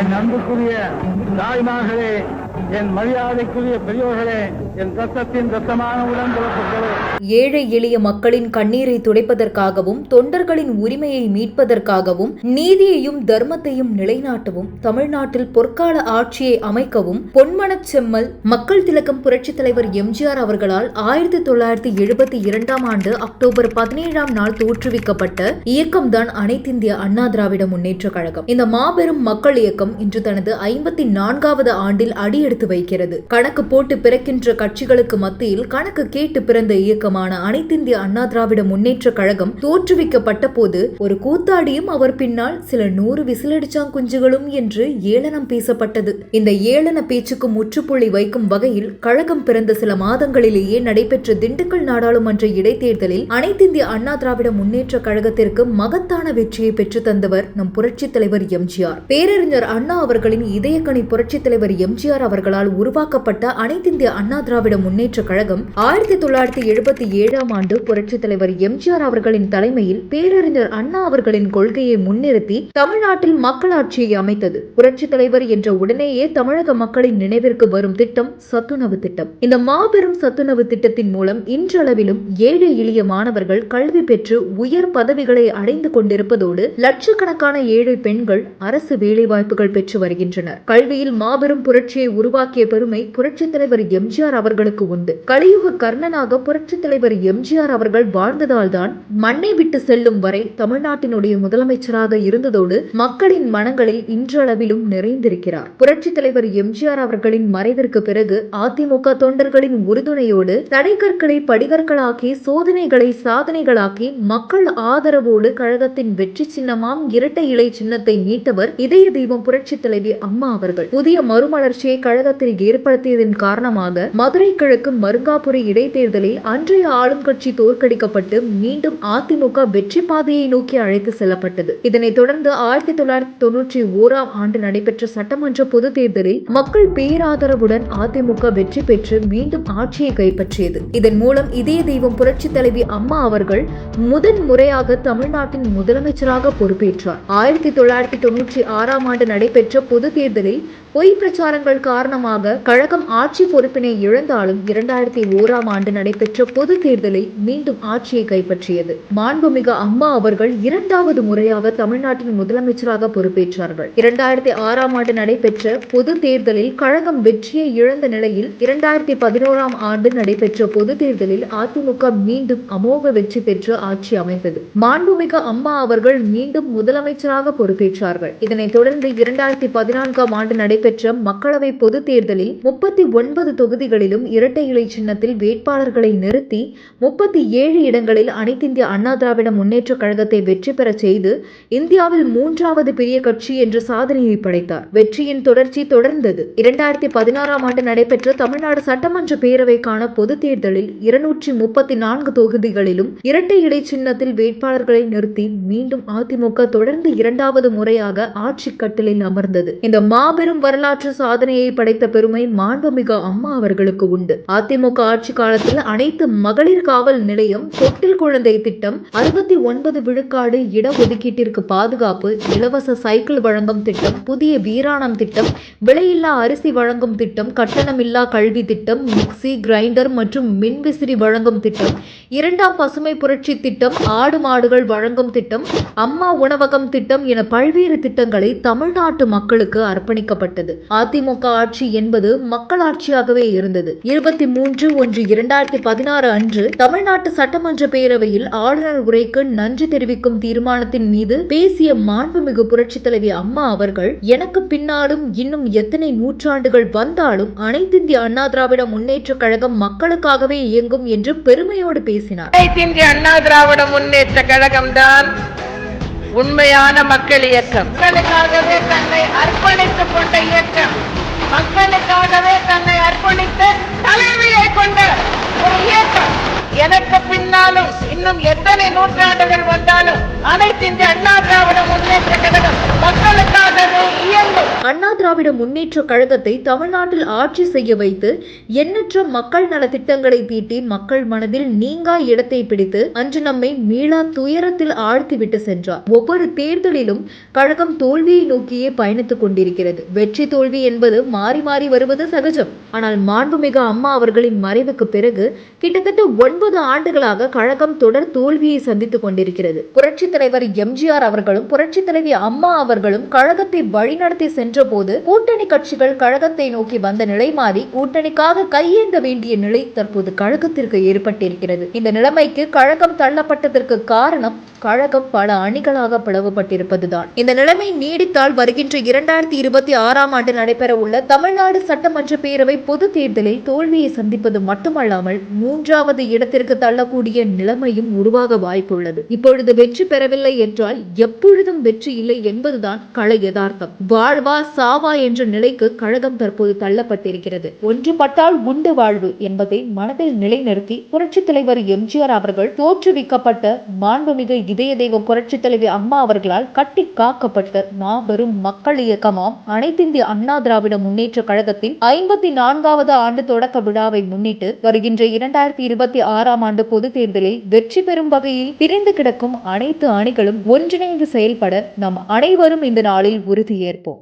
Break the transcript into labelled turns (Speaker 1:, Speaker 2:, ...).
Speaker 1: என் அன்புக்குரிய தாய்மார்களே என் மரியாதைக்குரிய பெரியோர்களே என் ரத்தத்தின் ரத்தமான உடன்பிறப்புகளே
Speaker 2: ஏழை எளிய மக்களின் கண்ணீரை துடைப்பதற்காகவும் தொண்டர்களின் உரிமையை மீட்பதற்காகவும் நீதியையும் தர்மத்தையும் நிலைநாட்டவும் தமிழ்நாட்டில் பொற்கால ஆட்சியை அமைக்கவும் பொன்மனச் செம்மல் மக்கள் திலகம் புரட்சித் தலைவர் எம்ஜிஆர் அவர்களால் ஆயிரத்தி தொள்ளாயிரத்தி எழுபத்தி இரண்டாம் ஆண்டு அக்டோபர் பதினேழாம் நாள் தோற்றுவிக்கப்பட்ட இயக்கம்தான் அனைத்திந்திய அண்ணா திராவிட முன்னேற்ற கழகம். இந்த மாபெரும் மக்கள் இயக்கம் இன்று தனது ஐம்பத்தி நான்காவது ஆண்டில் அடியெடுத்து வைக்கிறது. கணக்கு போட்டு பிறக்கின்ற கட்சிகளுக்கு மத்தியில் கணக்கு கேட்டு பிறந்த இயக்கமான அனைத்திந்திய அண்ணா திராவிட முன்னேற்ற கழகம் தோற்றுவிக்கப்பட்ட போது ஒரு கூத்தாடியும் அவர் பின்னால் சில நூறு விசிலடிச்சாங்குஞ்சுகளும் என்று ஏளனம் பேசப்பட்டது. இந்த ஏளன பேச்சுக்கு முற்றுப்புள்ளி வைக்கும் வகையில் கழகம் பிறந்த சில மாதங்களிலேயே நடைபெற்ற திண்டுக்கல் நாடாளுமன்ற இடைத்தேர்தலில் அனைத்திந்திய அண்ணா திராவிட முன்னேற்ற கழகத்திற்கு மகத்தான வெற்றியை பெற்று தந்தவர் நம் புரட்சி தலைவர் எம்ஜிஆர் பேரறிஞர் அண்ணா அவர்களின் இதயக்கணி புரட்சித் தலைவர் எம்ஜிஆர் அவர்களால் உருவாக்கப்பட்ட அனைத்திந்திய அண்ணா திராவிட முன்னேற்ற கழகம் ஆயிரத்தி தொள்ளாயிரத்தி எழுபத்தி ஏழாம் ஆண்டு புரட்சித் தலைவர் எம்ஜிஆர் அவர்களின் தலைமையில் பேரறிஞர் அண்ணா அவர்களின் கொள்கையை முன்னிறுத்தி தமிழ்நாட்டில் மக்களாட்சியை அமைத்தது. புரட்சித் தலைவர் என்ற உடனேயே தமிழக மக்களின் நினைவிற்கு வரும் திட்டம் சத்துணவு திட்டம். இந்த மாபெரும் சத்துணவு திட்டத்தின் மூலம் இன்றளவிலும் ஏழை எளிய மாணவர்கள் கல்வி பெற்று உயர் பதவிகளை அடைந்து கொண்டிருப்பதோடு லட்சக்கணக்கான ஏழை பெண்கள் அரசு வேலைவாய்ப்புகள் பெற்று வருகின்றனர். கல்வியில் மாபெரும் புரட்சியை உருவாக்கிய பெருமை புரட்சித் தலைவர் எம்ஜிஆர் அவர்களுக்கு உண்டு. கலியுக கர்ணனாக புரட்சித் தலைவர் எம்ஜிஆர் அவர்கள் வாழ்ந்ததால் தான் மண்ணை விட்டு செல்லும் வரை தமிழ்நாட்டினுடைய முதலமைச்சராக இருந்ததோடு மக்களின் மனங்களில் இன்றளவிலும் நிறைந்திருக்கிறார். புரட்சித் தலைவர் எம்ஜிஆர் அவர்களின் மறைவிற்கு பிறகு அதிமுக தொண்டர்களின் உறுதுணையோடு தடைக்கற்களை படிகற்களாக்கி சோதனைகளை சாதனைகளாக்கி மக்கள் ஆதரவோடு கழகத்தின் வெற்றி சின்னமாம் இரட்டை இலை சின்னத்தை மீட்டவர் இதய தெய்வம் புரட்சி தலைவி அம்மா அவர்கள் புதிய மறுமலர்ச்சியை கழகத்தில் ஏற்படுத்தியதன் காரணமாக மதுரை கிழக்கு மருங்காபுரி இடைத்தேர்தலில் அன்றைய ஆளும் கட்சி தோற்கடிக்கப்பட்டு மீண்டும் அதிமுக வெற்றி பாதையை நோக்கி அழைத்து செல்லப்பட்டது. இதனைத் தொடர்ந்து ஆயிரத்தி தொள்ளாயிரத்தி தொன்னூற்றி ஓராம் ஆண்டு நடைபெற்ற சட்டமன்ற பொது தேர்தலில் மக்கள் பேராதரவுடன் அதிமுக வெற்றி பெற்று மீண்டும் ஆட்சியை கைப்பற்றியது. இதன் மூலம் இதய தெய்வம் புரட்சி தலைவி அம்மா அவர்கள் முதன் முறையாக தமிழ்நாட்டின் முதலமைச்சராக பொறுப்பேற்றார். ஆயிரத்தி தொள்ளாயிரத்தி தொன்னூற்றி ஆறாம் ஆண்டு நடைபெற்ற பொது தேர்தலில் பொய் பிரச்சாரங்கள் காரணமாக கழகம் ஆட்சி பொறுப்பினை இழந்தாலும் இரண்டாயிரத்தி ஓராம் ஆண்டு நடைபெற்ற பொது தேர்தலில் மீண்டும் ஆட்சியை கைப்பற்றியது. மாண்புமிகு அம்மா அவர்கள் இரண்டாவது முறையாக தமிழ்நாட்டின் முதலமைச்சராக பொறுப்பேற்றார்கள். இரண்டாயிரத்தி ஆறாம் ஆண்டு நடைபெற்ற பொது தேர்தலில் கழகம் வெற்றியை இழந்த நிலையில் இரண்டாயிரத்தி பதினோராம் ஆண்டு நடைபெற்ற பொது தேர்தலில் அதிமுக மீண்டும் அமோக வெற்றி பெற்று ஆட்சி அமைத்தது. மாண்புமிகு அம்மா அவர்கள் மீண்டும் முதலமைச்சராக பொறுப்பேற்றார்கள். இதனைத் தொடர்ந்து இரண்டாயிரத்தி பதினான்காம் ஆண்டு நடை நடைபெற்ற மக்களவை பொது தேர்தலில் முப்பத்தி ஒன்பது தொகுதிகளிலும் இரட்டை இலை சின்னத்தில் வேட்பாளர்களை நிறுத்தி முப்பத்தி ஏழு இடங்களில் அனைத்திந்திய அண்ணா திராவிட முன்னேற்ற கழகத்தை வெற்றி பெற செய்து இந்தியாவில் மூன்றாவது பெரிய கட்சி என்ற சாதனையை படைத்தார். வெற்றியின் தொடர்ச்சி தொடர்ந்தது. இரண்டாயிரத்தி பதினாறாம் ஆண்டு நடைபெற்ற தமிழ்நாடு சட்டமன்ற பேரவைக்கான பொது தேர்தலில் இருநூற்றி முப்பத்தி நான்கு தொகுதிகளிலும் இரட்டை இடை சின்னத்தில் வேட்பாளர்களை நிறுத்தி மீண்டும் அதிமுக தொடர்ந்து இரண்டாவது முறையாக ஆட்சி கட்டிலில் அமர்ந்தது. இந்த மாபெரும் வரலாற்று சாதனையை படைத்த பெருமை மாண்புமிகு அம்மா அவர்களுக்கு உண்டு. அதிமுக ஆட்சி காலத்தில் அனைத்து மகளிர் காவல் நிலையம் தொட்டில் குழந்தை திட்டம் அறுபத்தி ஒன்பது விழுக்காடு இடஒதுக்கீட்டிற்கு பாதுகாப்பு இலவச சைக்கிள் வழங்கும் திட்டம் புதிய வீராணம் திட்டம் விலையில்லா அரிசி வழங்கும் திட்டம் கட்டணமில்லா கல்வி திட்டம் மிக்சி கிரைண்டர் மற்றும் மின்விசிறி வழங்கும் திட்டம் இரண்டாம் பசுமை புரட்சி திட்டம் ஆடு மாடுகள் வழங்கும் திட்டம் அம்மா உணவகம் திட்டம் என பல்வேறு திட்டங்களை தமிழ்நாட்டு மக்களுக்கு அர்ப்பணிக்கப்பட்டது. அதிமுக ஆட்சி என்பது மக்களாட்சியாகவே இருந்தது. இருபத்தி மூன்று ஒன்று இரண்டாயிரத்தி பதினாறு அன்று தமிழ்நாட்டு சட்டமன்ற பேரவையில் ஆளுநர் உரைக்கு நன்றி தெரிவிக்கும் தீர்மானத்தின் மீது பேசிய மாண்புமிகு புரட்சி தலைவி அம்மா அவர்கள் எனக்கு பின்னாலும் இன்னும் எத்தனை நூற்றாண்டுகள் வந்தாலும் அனைத்திந்திய அண்ணா திராவிட முன்னேற்ற கழகம் மக்களுக்காகவே இயங்கும் என்று பெருமையோடு பேசினார்.
Speaker 3: அனைத்திந்திய அண்ணா திராவிட முன்னேற்ற கழகம் தான் உண்மையான மக்கள் இயக்கம். மக்களுக்காகவே தன்னை அர்ப்பணித்துக் கொண்ட இயக்கம். மக்களுக்காகவே தன்னை அர்ப்பணித்த தலைமையை கொண்ட ஒரு இயக்கம். எனக்கு பின்னாலும் இன்னும் எத்தனை நூற்றாண்டுகள் வந்தாலும் அனைத்து இந்திய அண்ணா திராவிட முன்னேற்ற கழகம் மக்களுக்கு
Speaker 2: அண்ணா திராவிட முன்னேற்ற கழகத்தை தமிழ்நாட்டில் ஆட்சி செய்ய வைத்து எண்ணற்ற மக்கள் நலத்திட்டங்களை தீட்டி மக்கள் மனதில் நீங்கா இடத்தை பிடித்து அன்று நம்மை மீளா துயரத்தில் ஆழ்த்திவிட்டு சென்றார். ஒவ்வொரு தேர்தலிலும் கழகம் தோல்வியை நோக்கியே பயணித்துக் கொண்டிருக்கிறது. வெற்றி தோல்வி என்பது மாறி மாறி வருவது சகஜம். ஆனால் மாண்புமிகு அம்மா அவர்களின் மறைவுக்கு பிறகு கிட்டத்தட்ட ஒன்பது ஆண்டுகளாக கழகம் தொடர் தோல்வியை சந்தித்துக் கொண்டிருக்கிறது. புரட்சித் தலைவர் எம்ஜிஆர் அவர்களும் புரட்சித் தலைவி அம்மா அவர்களும் கழகத்தை வழிநடத்தி சென்ற போது கூட்டணி கட்சிகள் கழகத்தை நோக்கி வந்த நிலை மாறி கூட்டணிக்காக கையேந்த வேண்டிய நிலை தற்போது கழகத்திற்கு ஏற்பட்டிருக்கிறது. இந்த நிலைமைக்கு கழகம் தள்ளப்பட்டதற்கு காரணம் கழகம் பல அணிகளாக பிளவுபட்டிருப்பதுதான். இந்த நிலைமை நீடித்தால் வருகின்ற இரண்டாயிரத்தி இருபத்தி ஆறாம் ஆண்டு நடைபெற உள்ள தமிழ்நாடு சட்டமன்ற பேரவை பொது தேர்தலில் தோல்வியை சந்திப்பது மட்டுமல்லாமல் மூன்றாவது இடத்திற்கு தள்ளக்கூடிய நிலைமையும் உருவாக வாய்ப்புள்ளது. இப்பொழுது வெற்றி பெறவில்லை என்றால் எப்பொழுதும் வெற்றி இல்லை என்பதுதான் கள யதார்த்தம். வாழ்வா சாவா என்ற நிலைக்கு கழகம் தற்போது தள்ளப்பட்டிருக்கிறது. ஒன்றுபட்டால் உண்டு வாழ்வு என்பதை மனதில் நிலைநிறுத்தி புரட்சித் தலைவர் எம்ஜிஆர் அவர்கள் தோற்றுவிக்கப்பட்ட மாண்புமிகு இதய தெய்வ புரட்சித் தலைவி அம்மா அவர்களால் கட்டி காக்கப்பட்ட மாபெரும் மக்கள் இயக்கமாம் அனைத்திந்திய அண்ணா திராவிட முன்னேற்ற கழகத்தின் ஐம்பத்தி நான்காவது ஆண்டு தொடக்க விழாவை முன்னிட்டு வருகின்ற இரண்டாயிரத்தி இருபத்தி ஆறாம் ஆண்டு பொது தேர்தலில் வெற்றி பெறும் வகையில் பிரிந்து கிடக்கும் அனைத்து அணிகளும் ஒன்றிணைந்து செயல்பட நாம் அனைவரும் இந்த நாளில் உறுதியேற்போம்.